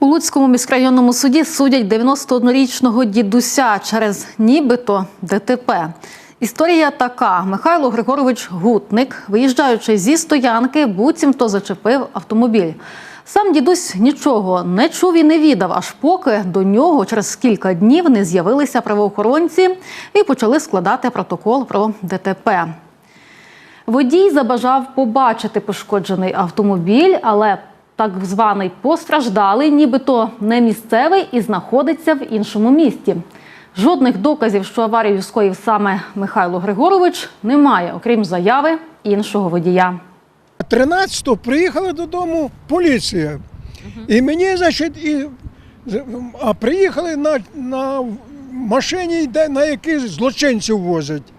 У Луцькому міськрайонному суді судять 91-річного дідуся через нібито ДТП. Історія така: Михайло Григорович Гутник, виїжджаючи зі стоянки, буцімто зачепив автомобіль. Сам дідусь нічого не чув і не відав, аж поки до нього через кілька днів не з'явилися правоохоронці і почали складати протокол про ДТП. Водій забажав побачити пошкоджений автомобіль, але так званий постраждалий, нібито не місцевий і знаходиться в іншому місті. Жодних доказів, що аварію скоїв саме Михайло Григорович, немає, окрім заяви іншого водія. 13-го приїхала додому поліція. І мені, значить, і, а приїхали на, на машині, на якій злочинців возять.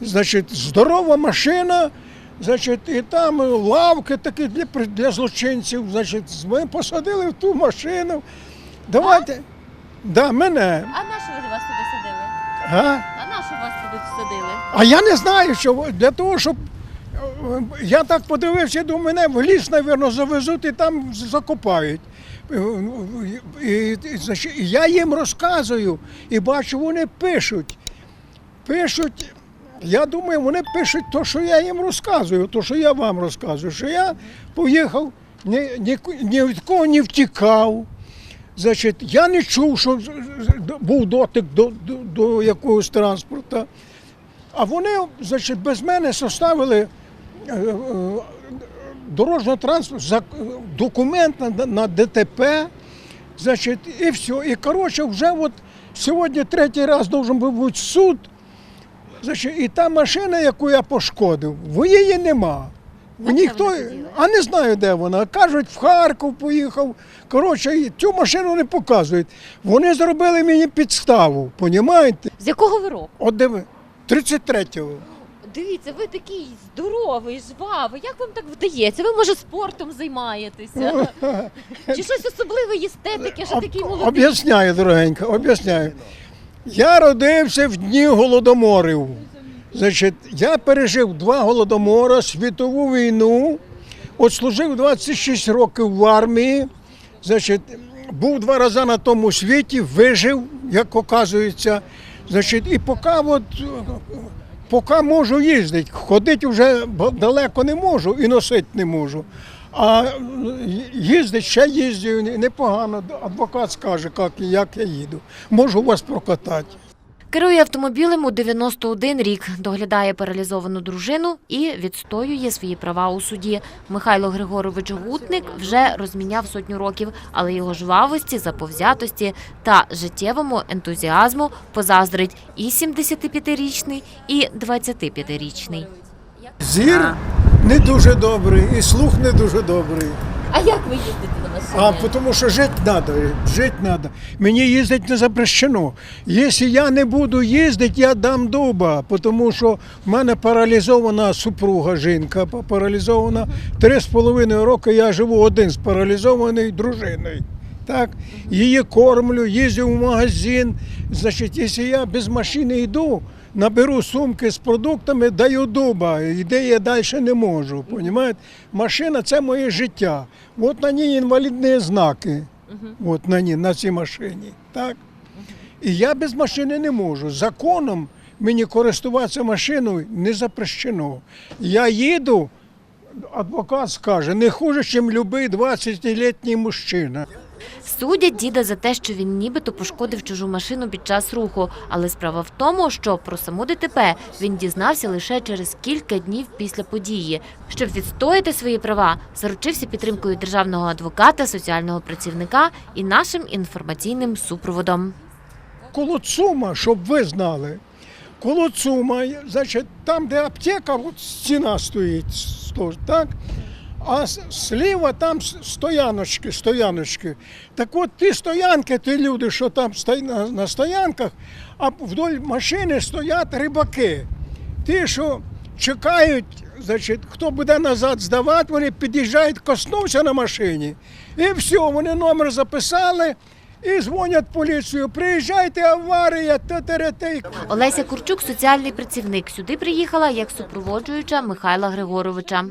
Значить, здорова машина, значить, і там лавки такі для, для злочинців. Значить, ми посадили в ту машину. Давайте. Да, мене. А на що ви вас туди садили? А? А на що вас туди садили? А я не знаю, що для того, щоб е, я так подивився, думаю, мене в ліс, мабуть, завезуть і там закопають. Е, І, і, і, і я їм розказую і бачу, вони пишуть. Пишуть, я думаю, вони пишуть те, що я їм розказую, те, що я вам розказую, що я поїхав, ні, ні, ні від кого не втікав. Значить, я не чув, що був дотик до, до, до якогось транспорту. А вони, значить, без мене составили е, е, дорожньо транспорт, документ на, на ДТП, значить, і все. І коротше, вже от сьогодні третій раз должен був бути суд. Значить, і та машина, яку я пошкодив, в її нема. А Ніхто, а не знаю, де вона. Кажуть, в Харків поїхав. Коротше, і цю машину не показують. Вони зробили мені підставу, понімаєте? З якого ви року? От диви, 33-го. Дивіться, ви такий здоровий, жвавий. Як вам так вдається? Ви може спортом займаєтеся? Чи щось особливе їсте таке, що такий молодий? Об'ясняю, дорогенька, об'ясняю. Я родився в дні голодоморів. Значить, я пережив два голодомора, світову війну, от служив 26 років в армії. Значить, був два рази на тому світі, вижив, як оказується. Значить, і поки от, поки можу їздити, ходити вже далеко не можу і носити не можу. А їздить, ще їздю, непогано. Адвокат скаже, як, як я їду. Можу вас прокатати. Керує автомобілем у 91 рік, доглядає паралізовану дружину і відстоює свої права у суді. Михайло Григорович Гутник вже розміняв сотню років, але його жвавості, заповзятості та життєвому ентузіазму позаздрить і 75-річний, і 25-річний. Зір не дуже добрий, і слух не дуже добрий. А як ви їздите на машині? А тому що жити треба, жити треба. Мені їздити не запрещено. Якщо я не буду їздити, я дам дуба, тому що в мене паралізована супруга жінка, паралізована три з половиною роки я живу один з паралізованою дружиною. Так, її кормлю, їздю в магазин. Значить, якщо я без машини йду, наберу сумки з продуктами, даю дуба, і де я далі не можу. Понімаєте? Машина це моє життя. От на ній інвалідні знаки. От на ній, на цій машині. Так? І я без машини не можу. Законом мені користуватися машиною не запрещено. Я їду, адвокат скаже, не хуже, ніж будь-який 20-літній мужчина. Судять діда за те, що він нібито пошкодив чужу машину під час руху. Але справа в тому, що про саму ДТП він дізнався лише через кілька днів після події. Щоб відстояти свої права, заручився підтримкою державного адвоката, соціального працівника і нашим інформаційним супроводом. Коло Цума, щоб ви знали. Коло Цума, значить, там, де аптека, от стіна стоїть, так? А сліва там стояночки, стояночки. Так от ті стоянки, ті люди, що там на стоянках, а вдоль машини стоять рибаки. Ті, що чекають, значить, хто буде назад здавати, вони під'їжджають, коснувся на машині. І все, вони номер записали і дзвонять поліцію. Приїжджайте, аварія, те-те-те. Олеся Курчук, соціальний працівник, сюди приїхала як супроводжуюча Михайла Григоровича.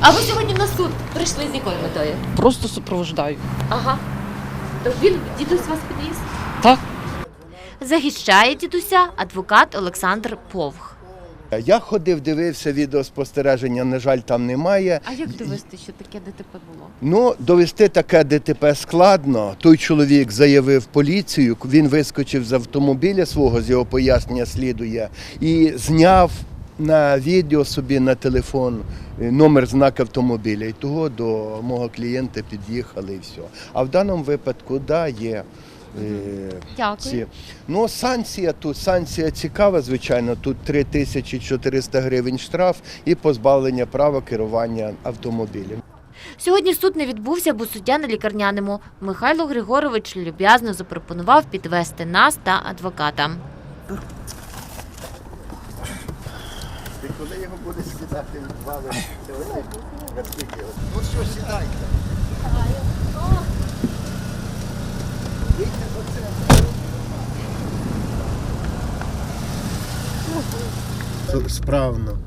А ви сьогодні на суд прийшли з якою метою? Просто супроводжаю. Ага. То він дідусь вас підвіз? Так. Захищає дідуся адвокат Олександр Повх. Я ходив, дивився відеоспостереження, на жаль, там немає. А як довести, що таке ДТП було? Ну, довести таке ДТП складно. Той чоловік заявив поліцію, він вискочив з автомобіля свого, з його пояснення слідує, і зняв на відео собі на телефон е, номер знак автомобіля. І того до мого клієнта під'їхали і все. А в даному випадку, да, є. Дякую. ці. Ну, санкція тут, санкція цікава, звичайно. Тут 3400 гривень штраф і позбавлення права керування автомобілем. Сьогодні суд не відбувся, бо суддя на лікарняному. Михайло Григорович люб'язно запропонував підвести нас та адвоката. Ти коли його будеш сідати в Ну що, сідайте. Справно.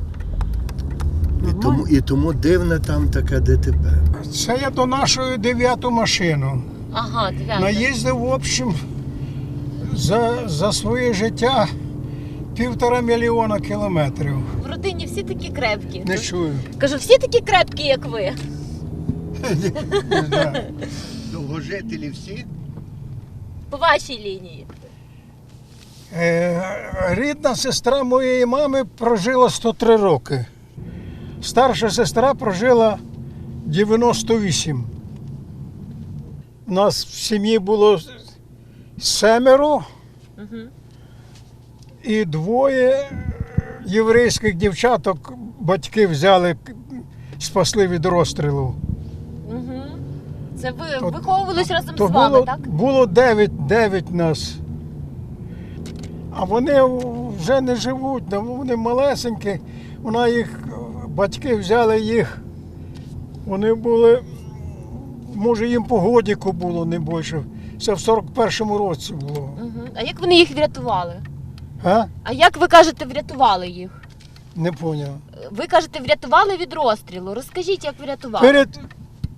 І тому, і тому дивне там таке ДТП. Це я до нашої дев'яту машину. Ага, дев'ята. Наїздив, в общем, за, за своє житта півтора мільйона кілометрів. В родині всі такі крепкі. Не чую. Кажу, всі такі крепкі, як ви. Довгожителі всі? По вашій лінії. Е, Рідна сестра моєї мами прожила 103 роки. Старша сестра прожила 98. У нас в сім'ї було семеро і двоє єврейських дівчаток батьки взяли, спасли від розстрілу. Це ви То- виховувались разом То з вами, було, так? було 9, 9 нас. А вони вже не живуть, вони малесенькі. Вона їх, батьки взяли їх. Вони були, може їм по годіку було не більше. Це в 41-му році було. Угу. А як вони їх врятували? А? А як ви кажете, врятували їх? Не поняв. Ви кажете, врятували від розстрілу. Розкажіть, як врятували. Перед,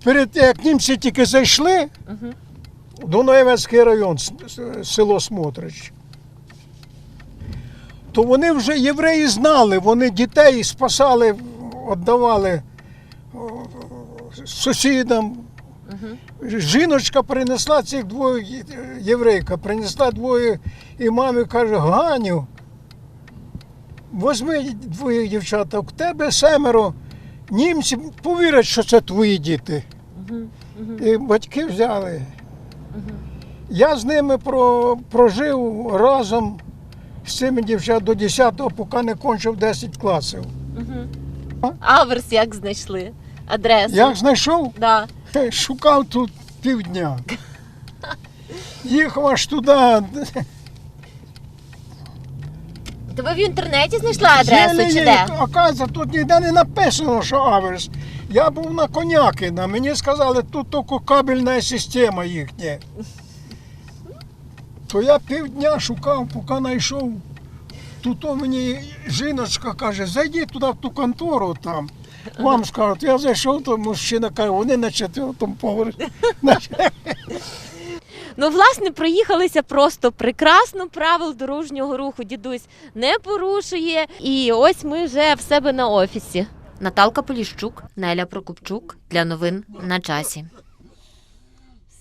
перед як німці тільки зайшли, Угу. Дунаєвецький район, село Смотрич. То вони вже євреї знали, вони дітей спасали, віддавали о, сусідам. Жіночка принесла цих двоє єврейка, принесла двоє і мамі каже, Ганю, возьми двоє дівчаток, в тебе семеро. Німці повірять, що це твої діти. І батьки взяли. Я з ними про, прожив разом з цими дівчатами до 10-го, поки не кончив 10 класів. Аверс як знайшли? Адресу. Як знайшов, Да. Шукав тут півдня. Їхав аж туди. То ви в інтернеті знайшли адресу чи де? Оказується, тут ніде не написано, що аверс. Я був на Конякіна, мені сказали, тут тільки кабельна система їхня. То я півдня шукав, поки знайшов. Тут о мені жіночка каже, зайди туди в ту контору там. Вам скажуть, я зайшов, то мужчина каже, вони на четвертому поверсі. Ну, власне, проїхалися просто прекрасно. Правил дорожнього руху дідусь не порушує. І ось ми вже в себе на офісі. Наталка Поліщук, Неля Прокупчук для новин на часі.